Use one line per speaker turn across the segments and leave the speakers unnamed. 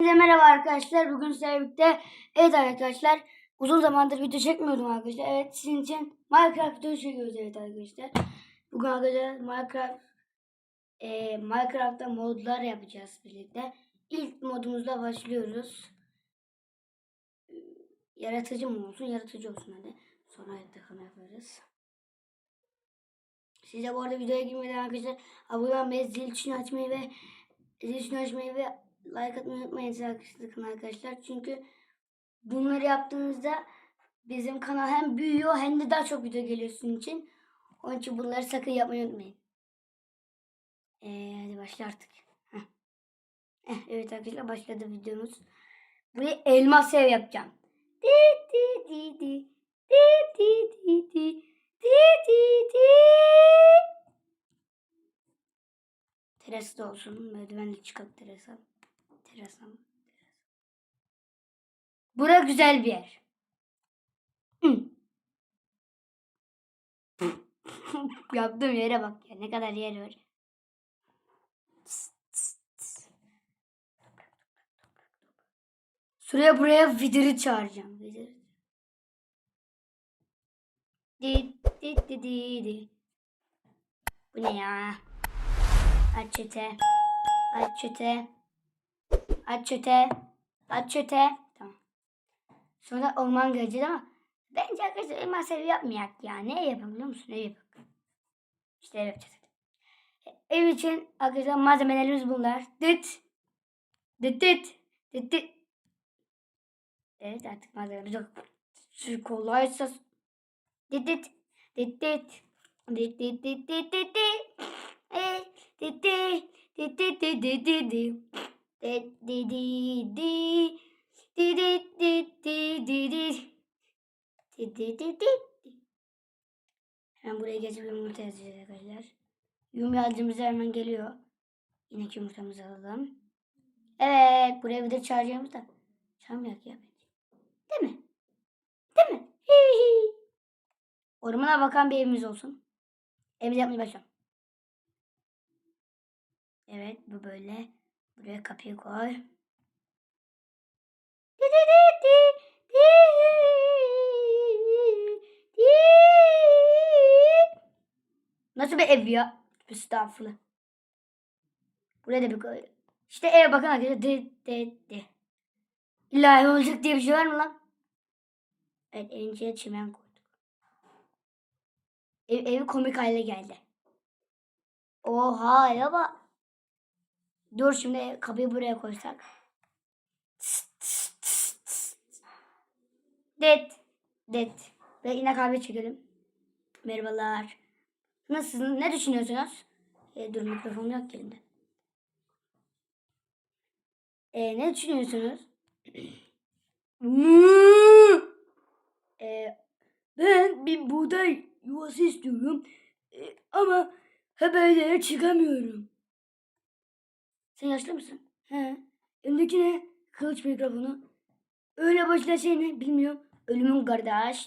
Herkese merhaba arkadaşlar. Bugün sizlerle birlikte evet arkadaşlar uzun zamandır video çekmiyordum arkadaşlar. Evet sizin için Minecraft videosu çekiyoruz evet arkadaşlar. Bugün arkadaşlar Minecraft e, Minecraft'ta modlar yapacağız birlikte. İlk modumuzla başlıyoruz. Yaratıcı mı olsun? Yaratıcı olsun hadi. Sonra takım yaparız. Size bu arada videoya girmeden arkadaşlar abone olmayı, zil tuşunu açmayı ve zil tuşunu açmayı ve like atmayı unutmayın arkadaşlar. Çünkü bunları yaptığınızda bizim kanal hem büyüyor hem de daha çok video geliyor sizin için. Onun için bunları sakın yapmayı unutmayın. Ee, hadi başla artık. Heh. Eh, evet arkadaşlar başladı videomuz. Buraya elmas ev yapacağım. Di di di di. Di di di di. Di di di. Terası da olsun. Merdivenle çıkıp terasa. Terasa? Bura güzel bir yer. Yaptığım yere bak ya. Ne kadar yer var. Şuraya buraya vidiri çağıracağım. Vidiri. Di di di di di. Bu ne ya? Aç çete. Aç çete. Aç çete. Tamam. Sonra orman göreceğiz ama bence arkadaşlar elmas ev yapmayak ya. Ne yapalım biliyor musun? Ev yapalım. İşte ev yapacağız. Ev için arkadaşlar malzemelerimiz bunlar. Dıt. Dıt dıt. Dıt dıt. Evet artık malzemelerimiz yok. Şu kolaysa. Dıt dıt. Dıt dıt. Dıt dıt dıt dıt dıt dıt. Dıt dıt. Dıt dıt dıt dıt dıt Dıt dıt dıt dıt. Di di di di di di. Di di di di. Hemen buraya geçip yumurta yazacağız arkadaşlar. Yumurtacımız hemen geliyor. Yine yumurtamızı alalım. Evet buraya bir de çağıracağımız da. Çağırmayak ya bence. Değil mi? Değil mi? Hi hi. Ormana bakan bir evimiz olsun. Evimizi yapmaya başlayalım. Evet bu böyle. Buraya kapıyı koy. Nasıl bir ev ya? Estağfurullah. Buraya da bir koy. İşte eve bakın arkadaşlar. Di di. İlla ev olacak diye bir şey var mı lan? Evet evin içine çimen koyduk. Ev, evi komik hale geldi. Oha ya bak. Dur şimdi kapıyı buraya koysak. Det. Det. Ve yine kahve çekelim. Merhabalar. Nasılsınız? Ne düşünüyorsunuz? E, dur mikrofon yok elimde. E, ne düşünüyorsunuz? e, ben bir buğday yuvası istiyorum. E, ama haberlere çıkamıyorum. Sen yaşlı mısın? He. Elimdeki ne? Kılıç mikrofonu. Öyle başla şey ne? Bilmiyorum. Ölümün kardeş.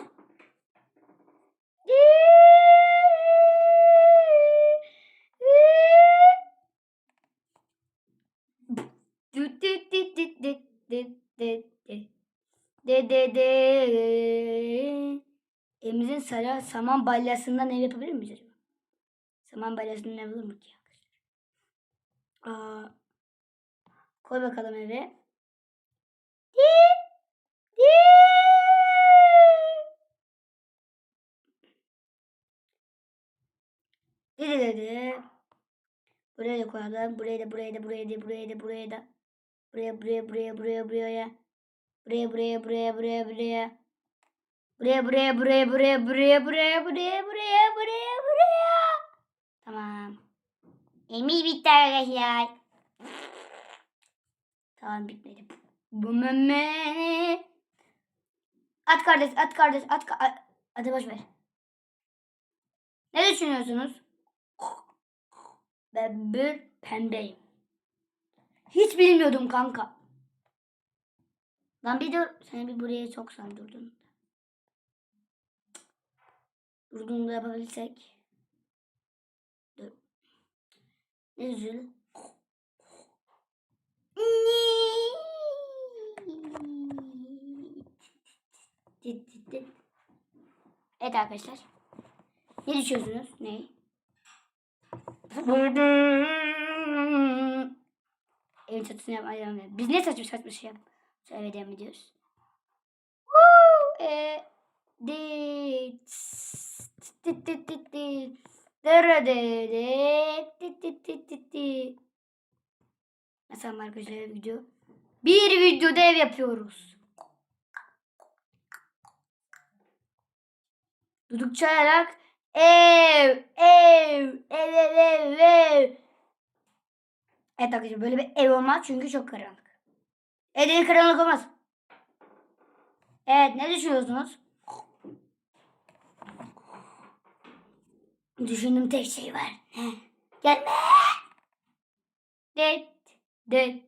Sarı saman balyasından ev yapabilir miyiz acaba? Saman balyasından ev olur mu ki? Koy bakalım eve. Dedi dedi. Buraya da koyalım. Buraya da buraya da buraya da buraya da buraya da. Buraya buraya buraya buraya buraya. Buraya buraya buraya buraya buraya. Buraya buraya buraya buraya buraya buraya buraya buraya buraya buraya. Tamam. Yemeği bitti arkadaşlar. Tamam bitmedi. Bu meme. At kardeş, at kardeş, at ka at. Hadi boş ver. Ne düşünüyorsunuz? Ben bir pembeyim. Hiç bilmiyordum kanka. Lan bir dur. Seni bir buraya soksam durdun. Durduğunu da yapabilsek. Dur. Ne üzül? Evet arkadaşlar. Ne düşüyorsunuz? Ne? Evin çatısını yapmayalım. Biz ne saçma saçma şey yapıyoruz? Eve devam ediyoruz. Eee Dırı dırı dırı dırı dırı dırı Mesela arkadaşlar video. Bir videoda ev yapıyoruz. Duduk çalarak ev, ev, ev, ev, ev, ev. Evet arkadaşlar böyle bir ev olmaz çünkü çok karanlık. Evde karanlık olmaz. Evet ne düşünüyorsunuz? Düşündüğüm tek şey var. Gelme. Det, det,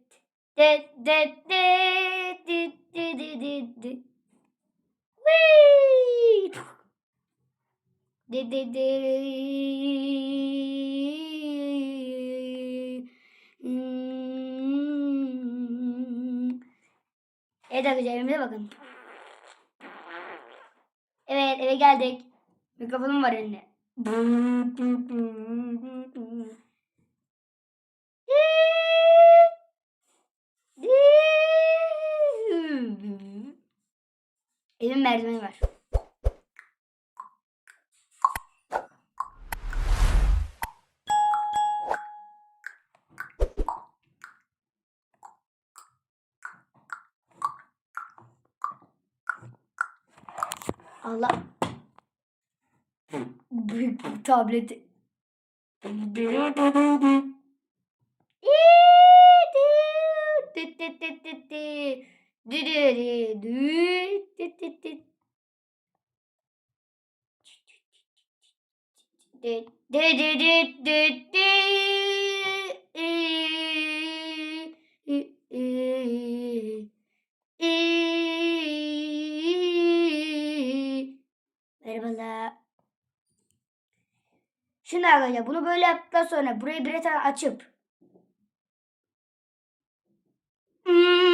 det, det, det, det, det, det. Whee! De de de. Hmm. Evet arkadaşlar evimize bakın. Evet eve geldik. Mikrofonum var elinde. Merdiveni var. Allah. Büyük tableti. Merhabalar. Şimdi arkadaşlar bunu böyle yaptıktan sonra burayı bir açıp İşte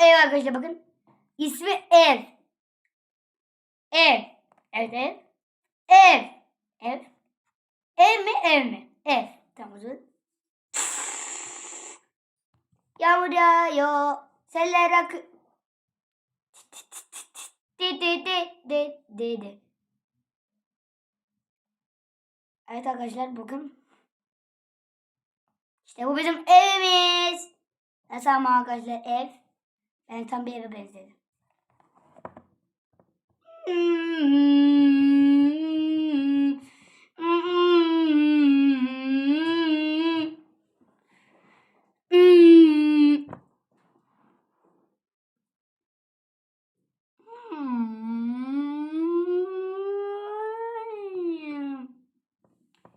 ev arkadaşlar bakın. İsmi ev. Ev. Evet ev. Ev. Ev. Ev mi ev mi? Ev. Tamam zaman. Yağmur yağıyor. Seller akı. De de de de de de. Evet arkadaşlar bakın. İşte bu bizim evimiz. Nasıl ama arkadaşlar ev? Ben tam bir eve benzedim.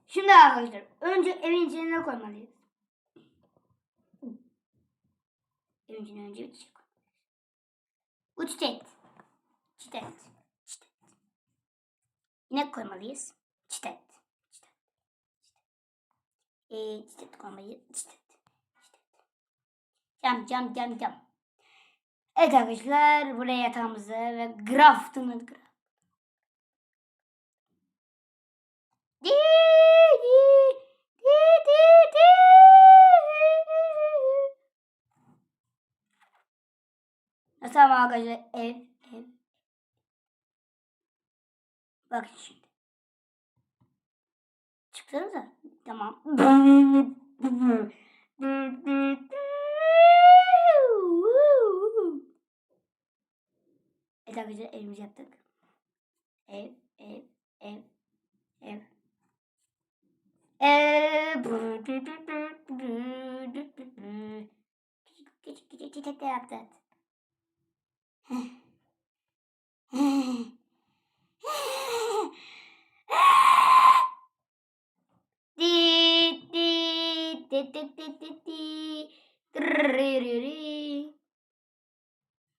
Şimdi arkadaşlar önce evin içine ne koymalıyız? Evin içine önce bir çiçek koymalıyız. Bu çiçek. Çiçek. Çiçek. İnek koymalıyız. Çiçek. Çiçek. Ee, çiçek koymalıyız. Çiçek. Cam cam cam cam. Evet arkadaşlar buraya yatağımızı ve graftını Arkadaşlar ev ev. Bakın şimdi. Çıksanıza. Tamam. Evet arkadaşlar evimizi yaptık. Ev, ev, ev, ev. Ev. Küçük küçük çiçekler yaptık.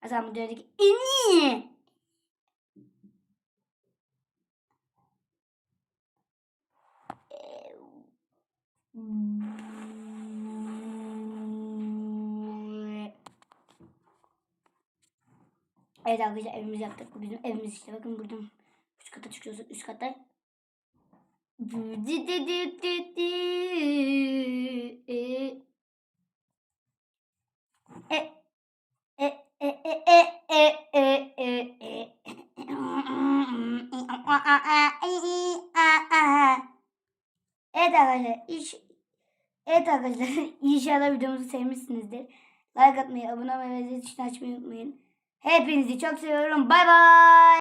O zaman diyorduk en. Evet arkadaşlar evimizi yaptık. Bu bizim evimiz işte. Bakın buradan üst kata çıkıyoruz. Üst kata. E, e, e, e, e, e, e, e, e. Evet arkadaşlar iş Evet arkadaşlar inşallah videomuzu sevmişsinizdir. Like atmayı, abone olmayı ve zil açmayı unutmayın. Hepinizi çok seviyorum. Bay bay.